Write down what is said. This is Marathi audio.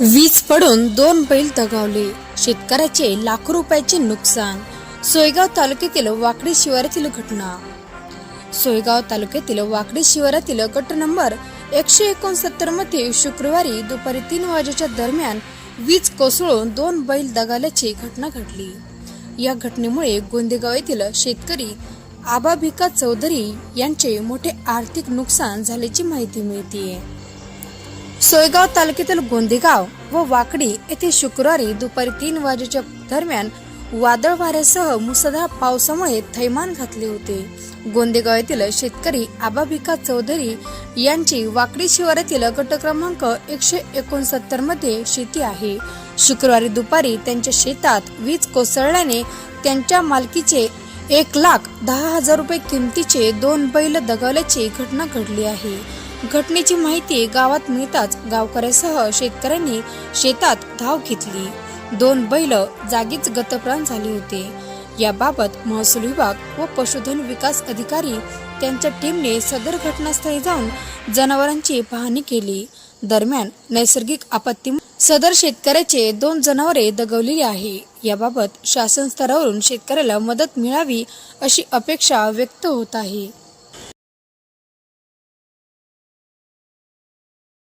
वीज पडून दोन बैल दगावले. शेतकऱ्याचे लाखो रुपयाचे नुकसान. सोयगाव तालुक्यातील वाकडी शिवारातील घटना. सोयगाव तालुक्यातील वाकडी शिवारातील गट नंबर एकशे एकोणसत्तरमध्ये शुक्रवारी दुपारी तीन वाजेच्या दरम्यान वीज कोसळून दोन बैल दगावल्याची घटना घडली. या घटनेमुळे गोंदेगाव येथील शेतकरी आबाभिका चौधरी यांचे मोठे आर्थिक नुकसान झाल्याची माहिती मिळते सोयगाव तालुक्यातील गोंदेगाव व वाकडी येथे शुक्रवारी दुपारी तीन वाजेच्या दरम्यान वादळ वाऱ्यासह मुसळधार पावसामुळे थैमान घातले होते. गोंदेगाव येथील शेतकरी आबाबिका चौधरी यांची वाकडी शिवारातील गट क्रमांक एकशे एकोणसत्तरमध्ये शेती आहे. शुक्रवारी दुपारी त्यांच्या शेतात वीज कोसळल्याने त्यांच्या मालकीचे एक लाख दहा हजार रुपये किमतीचे दोन बैल दगावल्याची घटना घडली आहे. घटनेची माहिती गावात मिळताच गावकऱ्यासह शेतकऱ्यांनी शेतात धाव घेतली. दोन बैल जागीच गतप्राण झाले होते. याबाबत महसूल विभाग व पशुधन विकास अधिकारी त्यांच्या टीमने सदर घटनास्थळी जाऊन जनावरांची पाहणी केली. दरम्यान नैसर्गिक आपत्ती सदर शेतकऱ्याचे दोन जनावरे दगवलेली आहे. याबाबत शासन स्तरावरून शेतकऱ्याला मदत मिळावी अशी अपेक्षा व्यक्त होत आहे.